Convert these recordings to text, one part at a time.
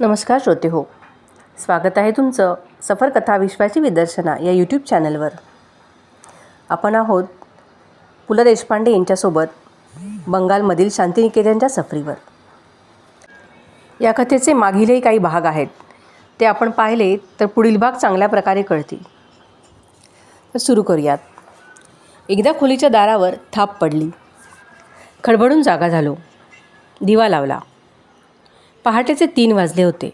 नमस्कार श्रोते हो. स्वागत आहे तुमचं सफर कथा विश्वाची विदर्शना या यूट्यूब चॅनलवर आपण आहोत पु ल देशपांडे यांच्यासोबत बंगालमधील शांतिनिकेतनच्या सफरीवर. या कथेचे मागीलही काही भाग आहेत. ते आपण पाहिले तर पुढील भाग चांगल्या प्रकारे कळतील. तर सुरू करूयात. एकदा खोलीच्या दारावर थाप पडली. खडबडून जागा झालो. दिवा लावला. पहाटेचे तीन वाजले होते.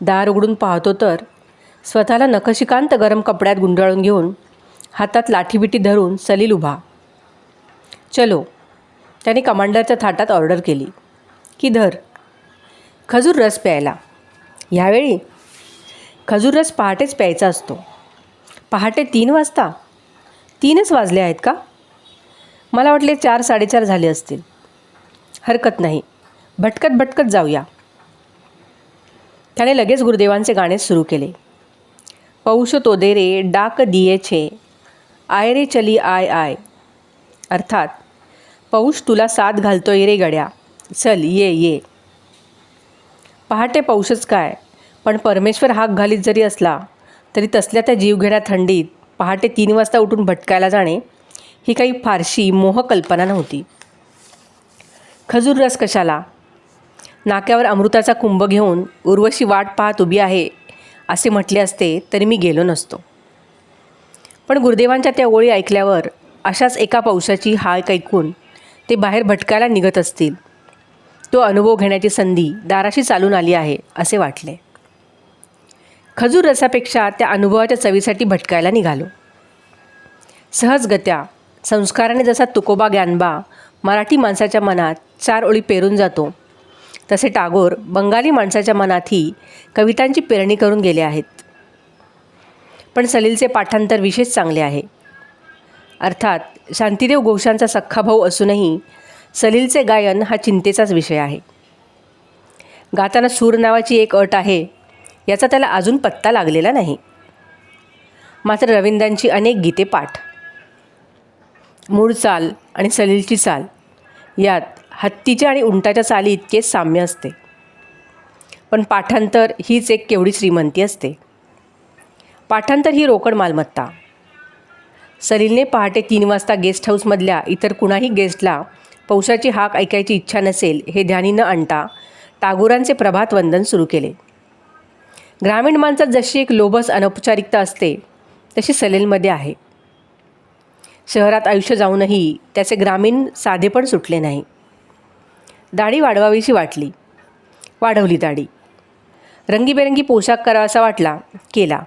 दार उघडून पाहतो तर स्वतःला नखशिकांत गरम कपड्यात गुंडाळून घेऊन हातात लाठीबिटी धरून सलील उभा. चलो त्याने कमांडरच्या थाटात ऑर्डर केली. की धर खजूर रस प्यायला. ह्यावेळी खजूर रस पहाटेच प्यायचा असतो. पहाटे तीन वाजता? तीनच वाजले आहेत का? मला वाटले चार साडेचार झाले असतील. हरकत नाही. भटकत भटकत जाऊया. त्याने लगेच गुरुदेवांचे गाणे सुरू केले. पौष तो दे रे डाक दिये छे. आय रे चली आय आय. अर्थात पौष तुला साथ घालतोय रे गड्या. चल ये ये. पहाटे पौषच काय? पण परमेश्वर हाक घालीत जरी असला तरी तसल्या त्या जीवघेण्या थंडीत पहाटे तीन वाजता उठून भटकायला जाणे ही काही फारशी मोहकल्पना नव्हती. खजूर रस कशाला? नाक्यावर अमृताचा कुंभ घेऊन उर्वशी वाट पाहत उभी आहे असे म्हटले असते तरी मी गेलो नसतो. पण गुरुदेवांच्या त्या ओळी ऐकल्यावर अशाच एका पावसाची हाक ऐकून ते बाहेर भटकायला निघत असतील. तो अनुभव घेण्याची संधी दाराशी चालून आली आहे असे वाटले. खजूर रसापेक्षा त्या अनुभवाच्या चवीसाठी भटकायला निघालो. सहजगत्या संस्काराने जसा तुकोबा ग्यानबा मराठी माणसाच्या मनात चार ओळी पेरून जातो तसे टागोर बंगाली माणसाच्या मनातही कवितांची पेरणी करून गेले आहेत. पण सलीलचे पाठांतर विशेष चांगले आहे. अर्थात शांतिदेव घोषांचा सख्खा भाऊ असूनही सलीलचे गायन हा चिंतेचाच विषय आहे. गाताना सूर नावाची एक अट आहे याचा त्याला अजून पत्ता लागलेला नाही. मात्र रवींद्रांची अनेक गीते पाठ मूळ चाल आणि सलीलची चाल यात हत्तीच्या आणि उंटाच्या चाली इतकेच साम्य असते. पण पाठांतर हीच एक केवढी श्रीमंती असते. पाठांतर ही रोकड मालमत्ता. सलीलने पहाटे तीन वाजता गेस्ट हाऊसमधल्या इतर कुणाही गेस्टला पौषाची हाक ऐकायची इच्छा नसेल हे ध्यानी न आणता टागोरांचे प्रभात वंदन सुरू केले. ग्रामीण माणसात जशी एक लोभस अनौपचारिकता असते तशी सलीलमध्ये आहे. शहरात आयुष्य जाऊनही त्याचे ग्रामीण साधेपण सुटले नाही. दाढी वाढवावीशी वाटली. वाढवली दाढी. रंगीबेरंगी पोशाख करावासा वाटला केला.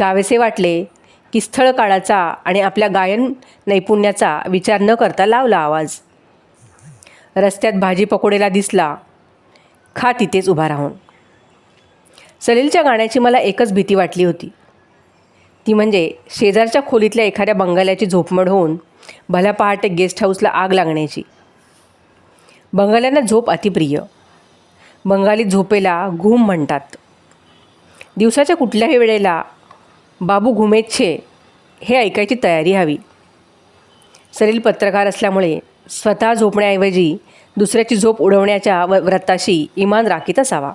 गावेसे वाटले की स्थळ काळाचा आणि आपल्या गायन नैपुण्याचा विचार न करता लावला आवाज. रस्त्यात भाजी पकोडेला दिसला. खा तिथेच उभा राहून. सलीलच्या गाण्याची मला एकच भीती वाटली होती. ती म्हणजे शेजारच्या खोलीतल्या एखाद्या बंगाल्याची झोपमड होऊन भल्या पहाटे गेस्ट हाऊसला आग लागण्याची. बंगाल्यांना झोप अतिप्रिय. बंगाली झोपेला घुम म्हणतात. दिवसाच्या कुठल्याही वेळेला बाबू घुमेच्छे हे ऐकायची तयारी हवी. सलील पत्रकार असल्यामुळे स्वतः झोपण्याऐवजी दुसऱ्याची झोप उडवण्याच्या व व्रताशी इमान राखीत असावा.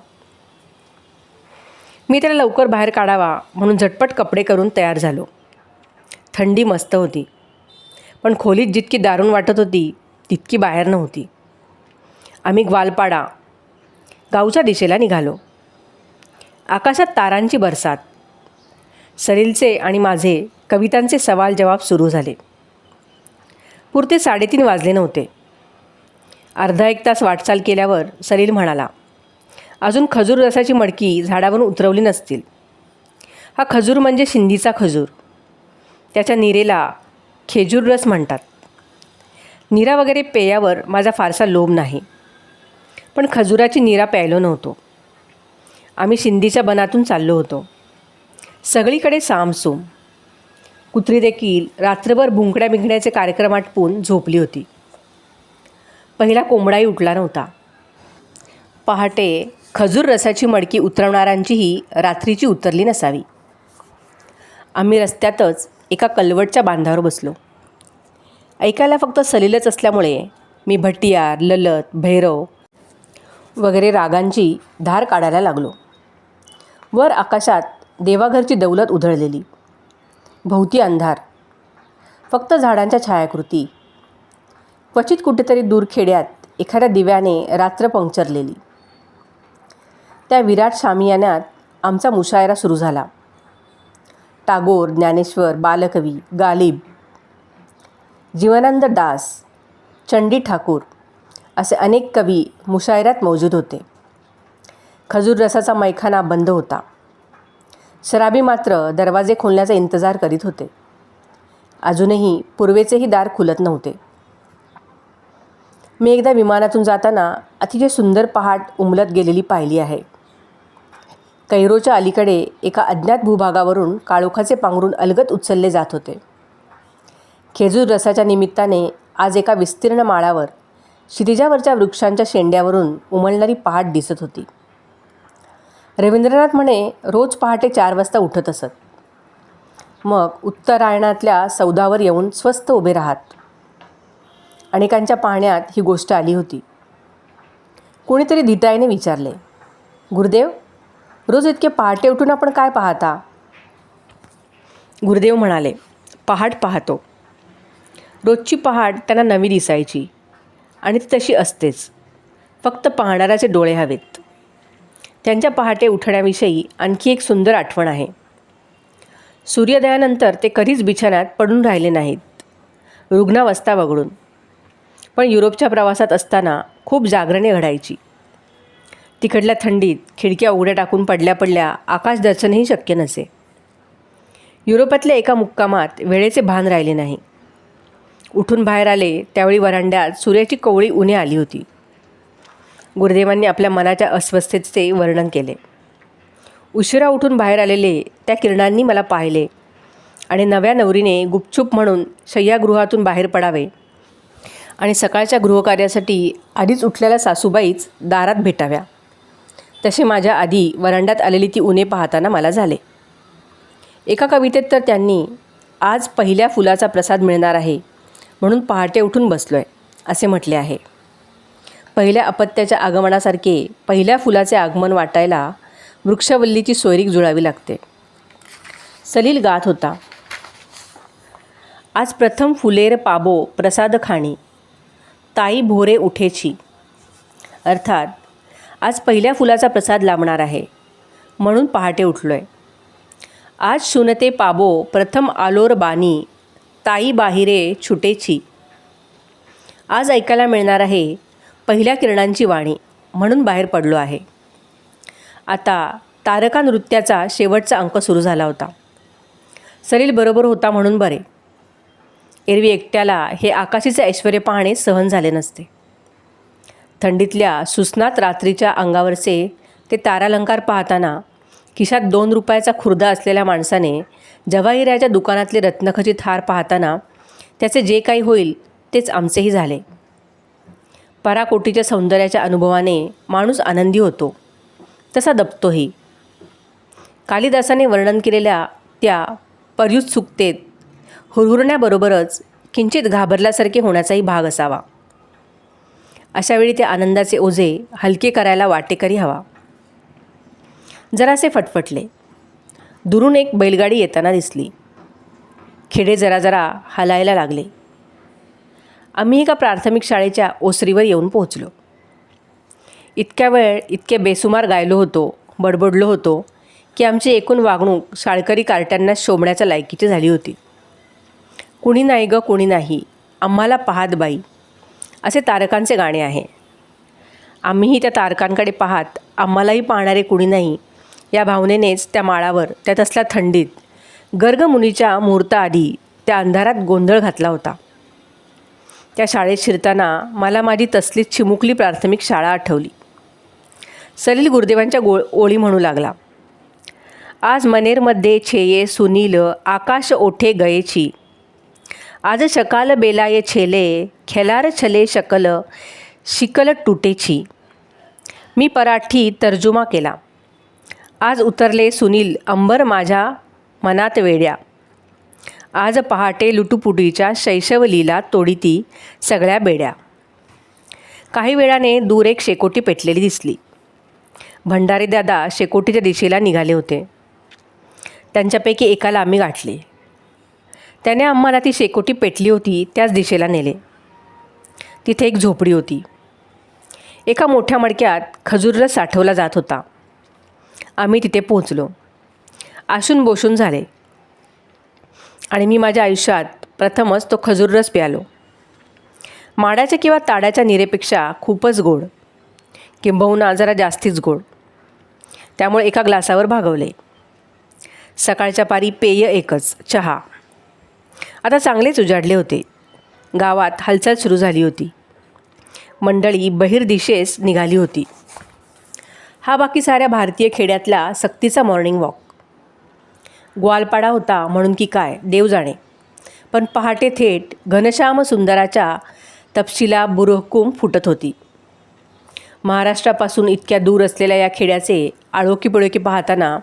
मी त्याला लवकर बाहेर काढावा म्हणून झटपट कपडे करून तयार झालो. थंडी मस्त होती. पण खोलीत जितकी दारूण वाटत होती तितकी बाहेर नव्हती. आम्ही ग्वालपाडा. गावच्या दिशेला निघालो. आकाशात तारांची बरसात. सलीलचे आणि माझे कवितांचे सवाल जवाब सुरू झाले. पुरते साडेतीन वाजले नव्हते. अर्धा एक तास वाटचाल केल्यावर सलील म्हणाला अजून खजूर रसाची मडकी झाडावरून उतरवली नसतील. हा खजूर म्हणजे शिंदीचा खजूर. त्याच्या निरेला खेजूर रस म्हणतात. निरा वगैरे पेयावर माझा फारसा लोभ नाही. पण खजुराची निरा प्यायलो नव्हतो. आम्ही शिंदीच्या बनातून चाललो होतो. सगळीकडे सामसूम. कुत्री देखील रात्रभर भुंकड्या बिंकण्याचे कार्यक्रम आटपून झोपली होती. पहिला कोंबडाही उठला नव्हता. पहाटे खजूर रसाची मडकी उतरवणाऱ्यांचीही रात्रीची उतरली नसावी. आम्ही रस्त्यातच एका कलवटच्या बांधावर बसलो. ऐकायला फक्त सलीलच असल्यामुळे मी भटियार ललत भैरव वगैरे रागांची धार काढायला लागलो. वर आकाशात देवाघरची दौलत उधळलेली. भोवती अंधार. फक्त झाडांच्या छायाकृती. क्वचित कुठेतरी दूर खेड्यात एखाद्या दिव्याने रात्र पंक्चरलेली. त्या विराट शामियान्यात आमचा मुशायरा सुरू झाला. टागोर ज्ञानेश्वर बालकवी गालिब जीवनानंद दास चंडी ठाकूर असे अनेक कवी मुशायऱ्यात मौजूद होते. खजूर रसाचा मैखाना बंद होता. शराबी मात्र दरवाजे खोलण्याचा इंतजार करीत होते. अजूनही पूर्वेचेही दार खुलत नव्हते. मी एकदा विमानातून जाताना अतिशय सुंदर पहाट उमलत गेलेली पाहिली आहे. कैरोच्या अलीकडे एका अज्ञात भूभागावरून काळोखाचे पांघरून अलगत उचलले जात होते. खेजूर रसाच्या निमित्ताने आज एका विस्तीर्ण माळावर शिरीजावरच्या वृक्षांच्या शेंड्यावरून उमलणारी पहाट दिसत होती. रवींद्रनाथ म्हणे रोज पहाटे चार वाजता उठत असत. मग उत्तरायणातल्या सौदावर येऊन स्वस्त उभे राहत. अनेकांच्या पाहण्यात ही गोष्ट आली होती. कोणीतरी धिटाईने विचारले गुरुदेव रोज इतके पहाटे उठून आपण काय पाहता? गुरुदेव म्हणाले पहाट पाहतो. रोजची पहाट त्यांना नवी दिसायची. आणि ती तशी असतेच. फक्त पाहणाऱ्याचे डोळे हवेत. त्यांच्या पहाटे उठण्याविषयी आणखी एक सुंदर आठवण आहे. सूर्योदयानंतर ते कधीच बिछाण्यात पडून राहिले नाहीत. रुग्णावस्था वगळून. पण युरोपच्या प्रवासात असताना खूप जागरणे घडायची. तिकडल्या थंडीत खिडक्या उघड्या टाकून पडल्या पडल्या आकाश दर्शनही शक्य नसे. युरोपातल्या एका मुक्कामात वेळेचे भान राहिले नाही. उठून बाहेर आले त्यावेळी वरांड्यात सूर्याची कवळी उन्हे आली होती. गुरुदेवांनी आपल्या मनाच्या अस्वस्थतेचे वर्णन केले. उशिरा उठून बाहेर आलेले त्या किरणांनी मला पाहिले आणि नव्या नवरीने गुपचूप म्हणून शय्यागृहातून बाहेर पडावे आणि सकाळच्या गृहकार्यासाठी आधीच उठलेल्या सासूबाईच दारात भेटाव्या. तसे माझ्या आधी वरांड्यात आलेली ती उन्हे पाहताना मला झाले. एका कवितेत तर त्यांनी आज पहिल्या फुलाचा प्रसाद मिळणार आहे. म्हणून पहाटे उठून बसलो आहे असे म्हटले आहे. पहिल्या अपत्याच्या आगमनासारखे पहिल्या फुलाचे आगमन वाटायला वृक्षवल्लीची सोयरीक जुळावी लागते. सलील गात होता. आज प्रथम फुलेर पाबो प्रसाद खाणी ताई भोरे उठेची. अर्थात आज पहिल्या फुलाचा प्रसाद लाभणार आहे म्हणून पहाटे उठलो आहे आज शुनते पाबो प्रथम आलोर बानी ताई बाहिरे छुटेची. आज ऐकायला मिळणार आहे पहिल्या किरणांची वाणी म्हणून बाहेर पडलो आहे. आता तारका नृत्याचा शेवटचा अंक सुरू झाला होता. सलील बरोबर होता म्हणून बरे. एरवी एकट्याला हे आकाशीचे ऐश्वर पाहणे सहन झाले नसते. थंडीतल्या सुस्नात रात्रीच्या अंगावरचे ते तारालंकार पाहताना खिशात दोन रुपयाचा खुर्दा असलेल्या माणसाने जवाहिराच्या दुकानातले रत्नखचित हार पाहताना त्याचे जे काही होईल तेच आमचेही झाले. पराकोटीच्या सौंदर्याच्या अनुभवाने माणूस आनंदी होतो. तसा दबतोही. कालिदासाने वर्णन केलेल्या त्या पर्युत्सुकतेत हुरहुरण्याबरोबरच किंचित घाबरल्यासारखे होण्याचाही भाग असावा. अशावेळी ते आनंदाचे ओझे हलके करायला वाटेकरी हवा. जरासे फटफटले. दुरून एक बैलगाडी येताना दिसली. खेडे जरा जरा हलायला लागले. आम्ही एका प्राथमिक शाळेच्या ओसरीवर येऊन पोहोचलो. इतक्या वेळ इतके बेसुमार गायलो होतो बडबडलो होतो की आमची एकूण वागणूक शाळकरी कार्ट्यांना शोभण्याच्या लायकीची झाली होती. कुणी नाही ग कुणी नाही. आम्हाला पाहात बाई. असे तारकांचे गाणे आहे. आम्हीही त्या तारकांकडे पाहात आम्हालाही पाहणारे कुणी नाही या भावनेनेच त्या माळावर त्यात असल्या थंडीत गर्गमुनीच्या मुहूर्ताआधी त्या अंधारात गोंधळ घातला होता. त्या शाळेत शिरताना मला माझी तसलीच चिमुकली प्राथमिक शाळा आठवली. सलील गुरुदेवांच्या गो ओळी म्हणू लागला. आज मनेरमध्ये छेये सुनील आकाश ओठे गयेची. आज शकाल बेलाये छेले खेलार छले शकल शिकल तुटेची मी पराठी तर्जुमा केला. आज उतरले सुनील अंबर माझ्या मनात वेड्या. आज पहाटे लुटुपुटीच्या शैशवलीला तोडीती सगळ्या बेड्या. काही वेळाने दूर एक शेकोटी पेटलेली दिसली. भंडारी दादा शेकोटीच्या दिशेला निघाले होते. त्यांच्यापैकी एकाला आम्ही गाठले. त्याने आम्हाला ती शेकोटी पेटली होती त्याच दिशेला नेले. तिथे एक झोपडी होती. एका मोठ्या मडक्यात खजूर साठवला जात होता. आम्ही तिथे पोहोचलो. आशून बोसून झाले. आणि मी माझ्या आयुष्यात प्रथमच तो खजूर रस प्यालो. माडाच्या किंवा ताड्याच्या निरेपेक्षा खूपच गोड. किंबहुना जरा जास्तीच गोड. त्यामुळे एका ग्लासावर भागवले. सकाळच्या पारी पेय एकच चहा. आता चांगलेच उजाडले होते. गावात हालचाल सुरू झाली होती. मंडळी बहिर्दिशेस निघाली होती. हा बाकी साऱ्या भारतीय खेड्यातला सक्तीचा मॉर्निंग वॉक ग्वालपाडा होता म्हणून की काय देव जाणे. पण पहाटे थेट घनश्याम सुंदराच्या तपशिला बुरहुकूम फुटत होती. महाराष्ट्रापासून इतक्या दूर असलेल्या या खेड्याचे आळोकीपिळोकी पाहताना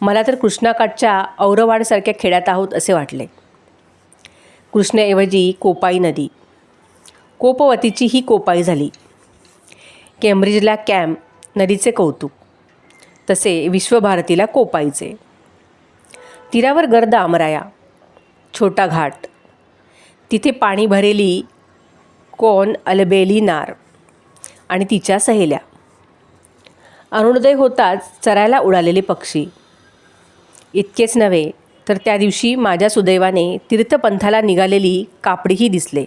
मला तर कृष्णाकाठच्या औरवाडसारख्या खेड्यात आहोत असे वाटले. कृष्णाऐवजी कोपाई नदी. कोपवतीची ही कोपाई झाली. केम्ब्रिजला कॅम्प नदीचे कौतुक. तसे विश्वभारतीला कोपायचे. तीरावर गर्द आमराया छोटा घाट. तिथे पाणी भरेली कोण अलबेली नार आणि तिच्या सहेल्या. अरुणोदय होताच चरायला उडालेले पक्षी. इतकेच नव्हे तर त्या दिवशी माझ्या सुदैवाने तीर्थपंथाला निघालेली कापडीही दिसले.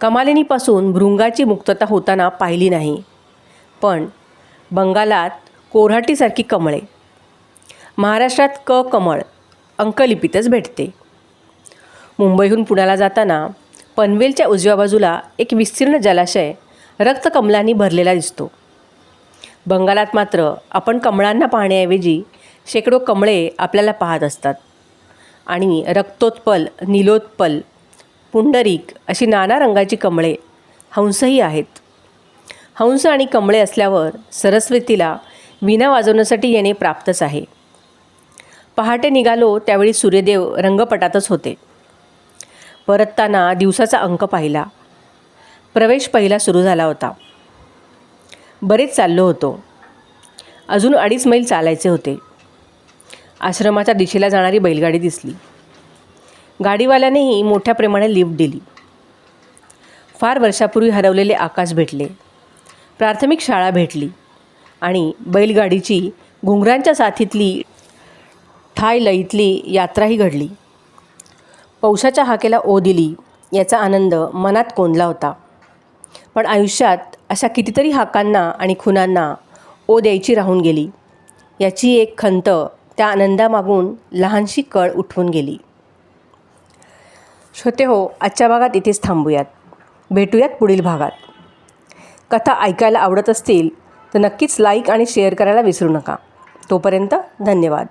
कमालिनीपासून भृंगाची मुक्तता होताना पाहिली नाही. पण बंगालात कोऱ्हाटीसारखी कमळे महाराष्ट्रात क कमळ अंकलिपीतच भेटते. मुंबईहून पुण्याला जाताना पनवेलच्या उजव्या बाजूला एक विस्तीर्ण जलाशय रक्तकमलांनी भरलेला दिसतो. बंगालात मात्र आपण कमळांना पाहण्याऐवजी शेकडो कमळे आपल्याला पाहत असतात. आणि रक्तोत्पल नीलोत्पल पुंडरीक अशी नाना रंगाची कमळे हंसही आहेत. हंस आणि कमळे असल्यावर सरस्वतीला विणा वाजवण्यासाठी येणे प्राप्तच आहे. पहाटे निघालो त्यावेळी सूर्यदेव रंगपटातच होते. परतताना दिवसाचा अंक पाहिला. प्रवेश पहिला सुरू झाला होता. बरेच चाललो होतो. अजून अडीच मैल चालायचे होते. आश्रमाच्या दिशेला जाणारी बैलगाडी दिसली. गाडीवाल्यानेही मोठ्या प्रमाणे लिफ्ट दिली. फार वर्षापूर्वी हरवलेले आकाश भेटले. प्राथमिक शाळा भेटली आणि बैलगाडीची घुंगरांच्या साथीतली ठाय लईतली यात्राही घडली. पौसाच्या हाकेला ओ दिली याचा आनंद मनात कोंदला होता. पण आयुष्यात अशा कितीतरी हाकांना आणि खुनांना ओ द्यायची राहून गेली. याची एक खंत त्या आनंदामागून लहानशी कळ उठवून गेली. श्रोते हो आजच्या भागात इथेच थांबूयात. भेटूयात पुढील भागात. कथा ऐकायला आवडत असतील तर नक्कीच लाईक आणि शेअर करायला विसरू नका. तोपर्यंत धन्यवाद.